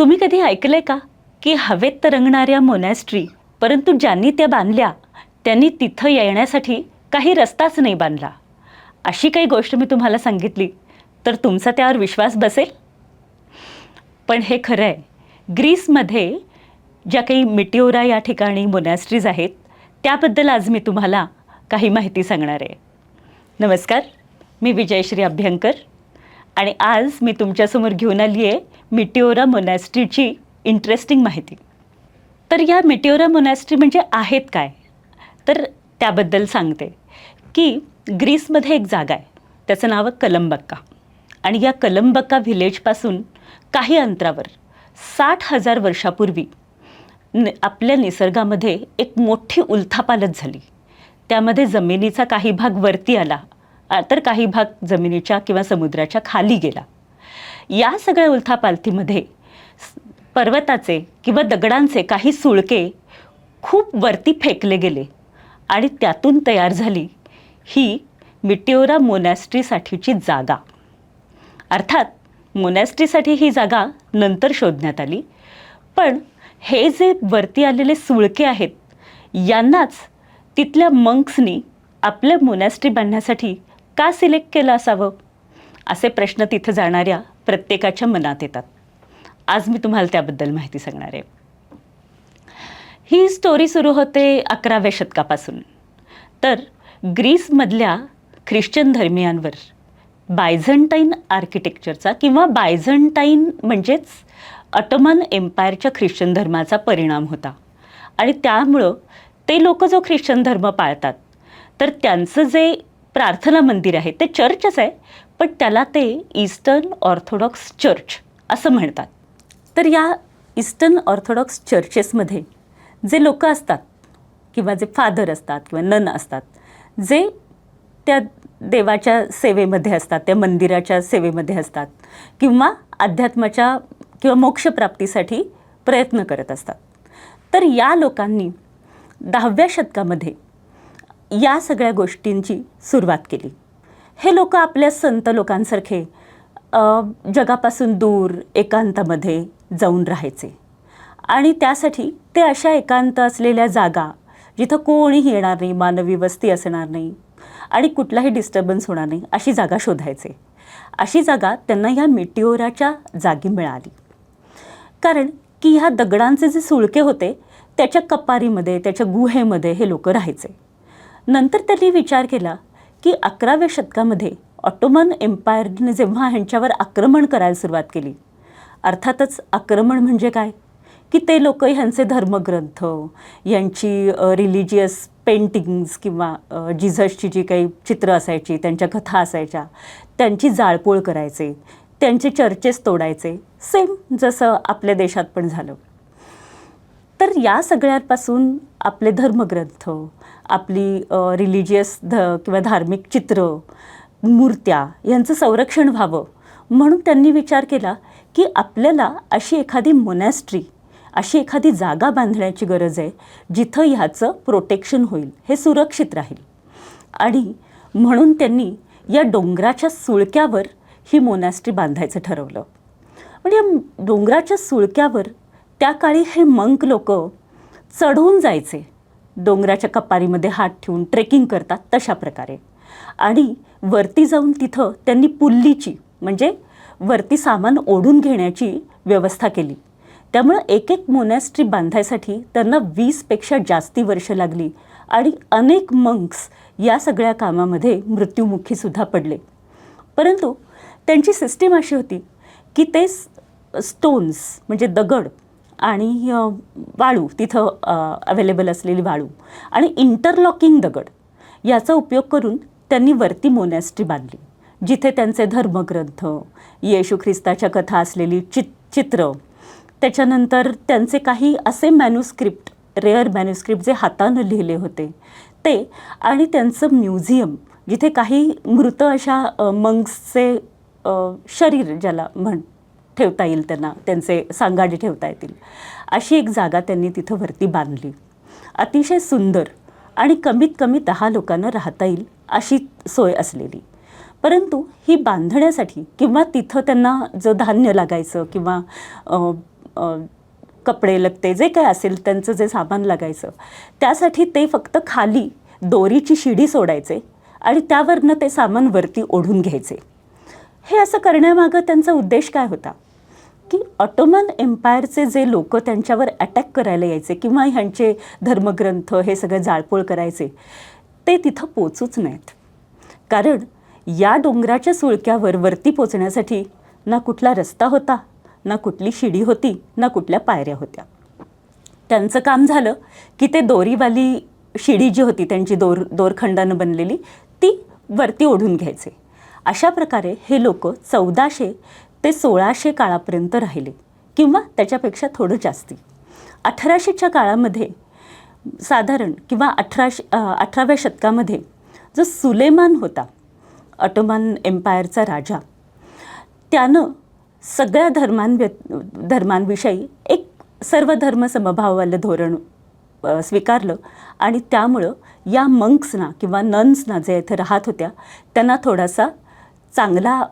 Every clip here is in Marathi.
तुम्ही कधी ऐकलंय का की हवेत तरंगणाऱ्या मोनॅस्ट्री परंतु ज्यांनी त्या बांधल्या त्यांनी तिथं येण्यासाठी काही रस्ताच नाही बांधला? अशी काही गोष्ट मी तुम्हाला सांगितली तर तुमचा त्यावर विश्वास बसेल? पण हे खरं आहे ग्रीसमध्ये ज्या काही मिटिओरा या ठिकाणी मोनॅस्ट्रीज आहेत त्याबद्दल आज मी तुम्हाला काही माहिती सांगणार आहे. नमस्कार मी विजयश्री अभ्यंकर आणि आज मी तुमच्यासमोर घेऊन आली आहे मिटिओरा मोनॅस्ट्रीची इंटरेस्टिंग माहिती. तर या मिटिओरा मोनॅस्ट्री म्हणजे आहेत काय? तर त्याबद्दल सांगते. की ग्रीसमध्ये एक जागा आहे. त्याचं नाव आहे कलंबक्का. आणि या कलंबक्का व्हिलेजपासून काही अंतरावर साठ हजार वर्षापूर्वी न आपल्या निसर्गामध्ये एक मोठी उलथापालत झाली. त्यामध्ये जमिनीचा काही भाग वरती आला. तर काही भाग जमिनीच्या किंवा समुद्राच्या खाली गेला. या सगळ्या उलथापालथीमध्ये पर्वताचे किंवा दगडांचे काही सुळके खूप वरती फेकले गेले आणि त्यातून तयार झाली ही मिटिओरा मोनॅस्ट्रीसाठीची जागा. अर्थात मोनॅस्ट्रीसाठी ही जागा नंतर शोधण्यात आली. पण हे जे वरती आलेले सुळके आहेत यांनाच तिथल्या मंक्सनी आपलं मोनॅस्ट्री बांधण्यासाठी का सिलेक्ट केलं असावं? असे प्रश्न तिथं जाणाऱ्या प्रत्येकाच्या मनात येतात. आज मी तुम्हाला त्याबद्दल माहिती सांगणार आहे. ही स्टोरी सुरू होते अकराव्या शतकापासून. तर ग्रीसमधल्या ख्रिश्चन धर्मियांवर बायझंटाईन आर्किटेक्चरचा किंवा बायझंटाईन म्हणजेच ऑटोमन एम्पायरच्या ख्रिश्चन धर्माचा परिणाम होता. आणि त्यामुळं ते लोक जो ख्रिश्चन धर्म पाळतात तर त्यांचं जे प्रार्थना मंदिर आहे ते चर्चच आहे पण त्याला ते ईस्टर्न ऑर्थोडॉक्स चर्च असं म्हणतात. तर या ईस्टर्न ऑर्थोडॉक्स चर्चेसमध्ये जे लोक असतात किंवा जे फादर असतात किंवा नन असतात जे त्या देवाच्या सेवेमध्ये असतात त्या मंदिराच्या सेवेमध्ये असतात किंवा अध्यात्माच्या किंवा मोक्षप्राप्तीसाठी प्रयत्न करत असतात. तर या लोकांनी दहाव्या शतकामध्ये या सगळ्या गोष्टींची सुरुवात केली. हे लोक आपल्या संत लोकांसारखे जगापासून दूर एकांतामध्ये जाऊन राहायचे. आणि त्यासाठी ते अशा एकांत असलेल्या जागा जिथं कोणीही येणार नाही मानवी वस्ती असणार नाही आणि कुठलाही डिस्टर्बन्स होणार नाही अशी जागा शोधायचे. अशी जागा त्यांना ह्या मिटिओराच्या जागी मिळाली. कारण की ह्या दगडांचे जे सुळके होते त्याच्या कपारीमध्ये त्याच्या गुहेमध्ये हे लोक राहायचे. नंतर त्यांनी विचार केला की अकराव्या शतकामध्ये ऑटोमन एम्पायरने जेव्हा ह्यांच्यावर आक्रमण करायला सुरुवात केली अर्थातच आक्रमण म्हणजे काय? की ते लोक ह्यांचे धर्मग्रंथ यांची रिलिजियस पेंटिंग्स किंवा जिझसची जी काही चित्र असायची त्यांच्या कथा असायच्या त्यांची जाळपोळ करायचे त्यांचे चर्चेस तोडायचे सेम जसं आपल्या देशात पण झालं. तर या सगळ्यांपासून आपले धर्मग्रंथ आपली रिलिजियस ध किंवा धार्मिक चित्र मूर्त्या यांचं संरक्षण व्हावं. म्हणून त्यांनी विचार केला की आपल्याला अशी एखादी मोनॅस्ट्री अशी एखादी जागा बांधण्याची गरज आहे जिथं ह्याचं प्रोटेक्शन होईल हे सुरक्षित राहील. आणि म्हणून त्यांनी या डोंगराच्या सुळक्यावर ही मोनॅस्ट्री बांधायचं ठरवलं. म्हणजे या डोंगराच्या सुळक्यावर त्या काळी हे मंक लोक चढून जायचे. डोंगराच्या कपारीमध्ये हात ठेवून ट्रेकिंग करतात तशा प्रकारे. आणि वरती जाऊन तिथं त्यांनी पुल्लीची म्हणजे वरती सामान ओढून घेण्याची व्यवस्था केली. त्यामुळं एक एक मोनॅस्ट्री बांधायसाठी त्यांना वीसपेक्षा जास्ती वर्ष लागली आणि अनेक मंक्स या सगळ्या कामामध्ये मृत्युमुखीसुद्धा पडले. परंतु त्यांची सिस्टीम अशी होती की ते स्टोन्स म्हणजे दगड आणि वाळू तिथं अवेलेबल असलेली वाळू आणि इंटरलॉकिंग दगड. याचा उपयोग करून त्यांनी वरती मोनॅस्ट्री बांधली जिथे त्यांचे धर्मग्रंथ येशू ख्रिस्ताच्या कथा असलेली चित चित्र त्याच्यानंतर त्यांचे काही असे मॅन्युस्क्रिप्ट रेअर मॅन्युस्क्रिप्ट जे हातानं लिहिले होते ते आणि त्यांचं म्युझियम जिथे काही मृत अशा मंग्सचे शरीर ज्याला म्हण ठेवता येईल त्यांना त्यांचे सांगाडे ठेवता येतील. अशी एक जागा त्यांनी तिथं वरती बांधली. अतिशय सुंदर आणि कमीत कमी दहा लोकांना राहता येईल अशी सोय असलेली. परंतु ही बांधण्यासाठी किंवा तिथं त्यांना जो धान्य लागायचं किंवा कपडे लगते जे काय असेल त्यांचं जे सामान लागायचं त्यासाठी ते फक्त खाली दोरीची शिडी सोडायचे आणि त्यावरनं ते सामान वरती ओढून घ्यायचे. हे असं करण्यामागं त्यांचा उद्देश काय होता? की ऑटोमन एम्पायरचे जे लोक त्यांच्यावर अटॅक करायला यायचे किंवा ह्यांचे धर्मग्रंथ हे सगळं जाळपोळ करायचे ते तिथं पोचूच नाहीत. कारण या डोंगराच्या सुळक्यावर वरती पोचण्यासाठी ना कुठला रस्ता होता ना कुठली शिडी होती ना कुठल्या पायऱ्या होत्या. त्यांचं काम झालं की ते दोरीवाली शिडी जी होती त्यांची दोर दोरखंडानं बनलेली ती वरती ओढून घ्यायचे. अशा प्रकारे हे लोक चौदाशे ते सोळाशे काळापर्यंत राहिले किंवा त्याच्यापेक्षा थोडं जास्ती. अठराशेच्या काळामध्ये साधारण किंवा अठराशे अठराव्या शतकामध्ये जो सुलेमान होता ऑटोमन एम्पायरचा राजा त्यानं सगळ्या धर्मांव्य धर्मांविषयी एक सर्व धर्म समभाववालं धोरण स्वीकारलं आणि त्यामुळं या मंक्सना किंवा नन्सना जे इथे राहत होत्या त्यांना थोडासा चांगला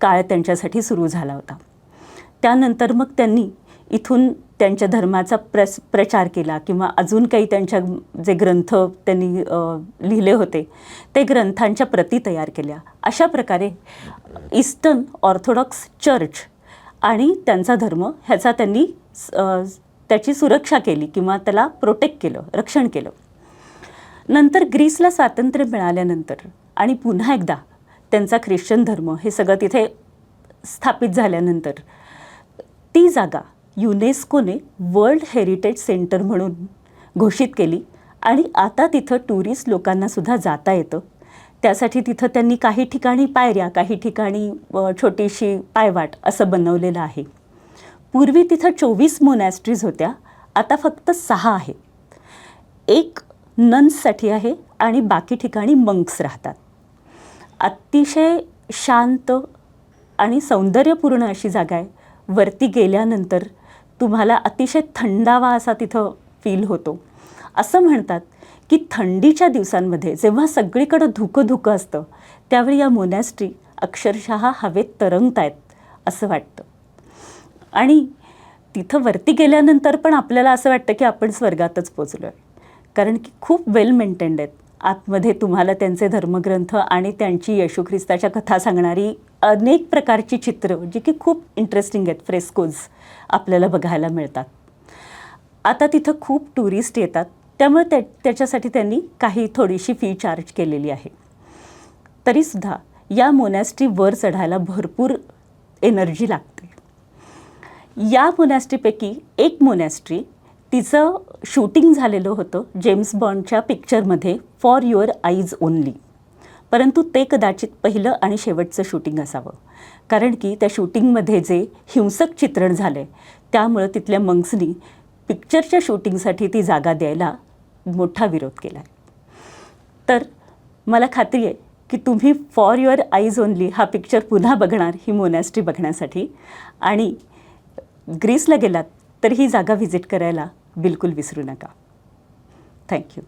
काळ त्यांच्यासाठी सुरू झाला होता. त्यानंतर मग त्यांनी इथून त्यांच्या धर्माचा प्रस प्रचार केला किंवा अजून काही त्यांच्या जे ग्रंथ त्यांनी लिहिले होते ते ग्रंथांच्या प्रती तयार केल्या. अशा प्रकारे ईस्टर्न ऑर्थोडॉक्स चर्च आणि त्यांचा धर्म ह्याचा त्यांनी त्याची सुरक्षा केली किंवा त्याला प्रोटेक्ट केलं रक्षण केलं. नंतर ग्रीसला स्वातंत्र्य मिळाल्यानंतर आणि पुन्हा एकदा त्यांचा ख्रिश्चन धर्म हे सगळं तिथे स्थापित झाल्यानंतर ती जागा युनेस्कोने वर्ल्ड हेरिटेज सेंटर म्हणून घोषित केली आणि आता तिथं टुरिस्ट लोकांनासुद्धा जाता येतं. त्यासाठी तिथं त्यांनी काही ठिकाणी पायऱ्या काही ठिकाणी छोटीशी पायवाट असं बनवलेलं आहे. पूर्वी तिथं चोवीस मोनॅस्ट्रीज होत्या आता फक्त सहा आहेत. एक नन्ससाठी आहे आणि बाकी ठिकाणी मंक्स राहतात. अतिशय शांत आणि सौंदर्यपूर्ण अशी जागा आहे. वरती गेल्यानंतर तुम्हाला अतिशय थंडावा असा तिथं फील होतो. असं म्हणतात की थंडीच्या दिवसांमध्ये जेव्हा सगळीकडं धुकं धुकं असतं त्यावेळी या मोनॅस्ट्री अक्षरशः हवेत तरंगत आहेत असं वाटतं. आणि तिथं वरती गेल्यानंतर पण आपल्याला असं वाटतं की आपण स्वर्गातच पोचलो आहे कारण की खूप वेल मेंटेन्ड आहेत. आतमध्ये तुम्हाला त्यांचे धर्मग्रंथ आणि त्यांची येशू ख्रिस्ताच्या कथा सांगणारी अनेक प्रकारची चित्र जी की खूप इंटरेस्टिंग आहेत फ्रेस्कोज आपल्याला बघायला मिळतात. आता तिथं खूप टुरिस्ट येतात त्यामुळे त्या त्याच्यासाठी त्यांनी काही थोडीशी फी चार्ज केलेली आहे. तरीसुद्धा या मोनॅस्ट्री वर चढायला भरपूर एनर्जी लागते. या मोनॅस्ट्रीपैकी एक मोनॅस्ट्री तिचं शूटिंग झालेलं होतं जेम्स बॉन्डच्या पिक्चरमध्ये फॉर युअर आईज ओनली परंतु ते कदाचित पहिलं आणि शेवटचं शूटिंग असावं. कारण की त्या शूटिंगमध्ये जे हिंसक चित्रण झालं आहे त्यामुळं तिथल्या मंक्सनी पिक्चरच्या शूटिंगसाठी ती जागा द्यायला मोठा विरोध केला आहे तर मला खात्री आहे की तुम्ही फॉर युअर आईज ओनली हा पिक्चर पुन्हा बघणार ही मोनॅस्ट्री बघण्यासाठी. आणि ग्रीसला गेलात तर ही जागा व्हिजिट करायला बिलकुल विसरू नका. थँक्यू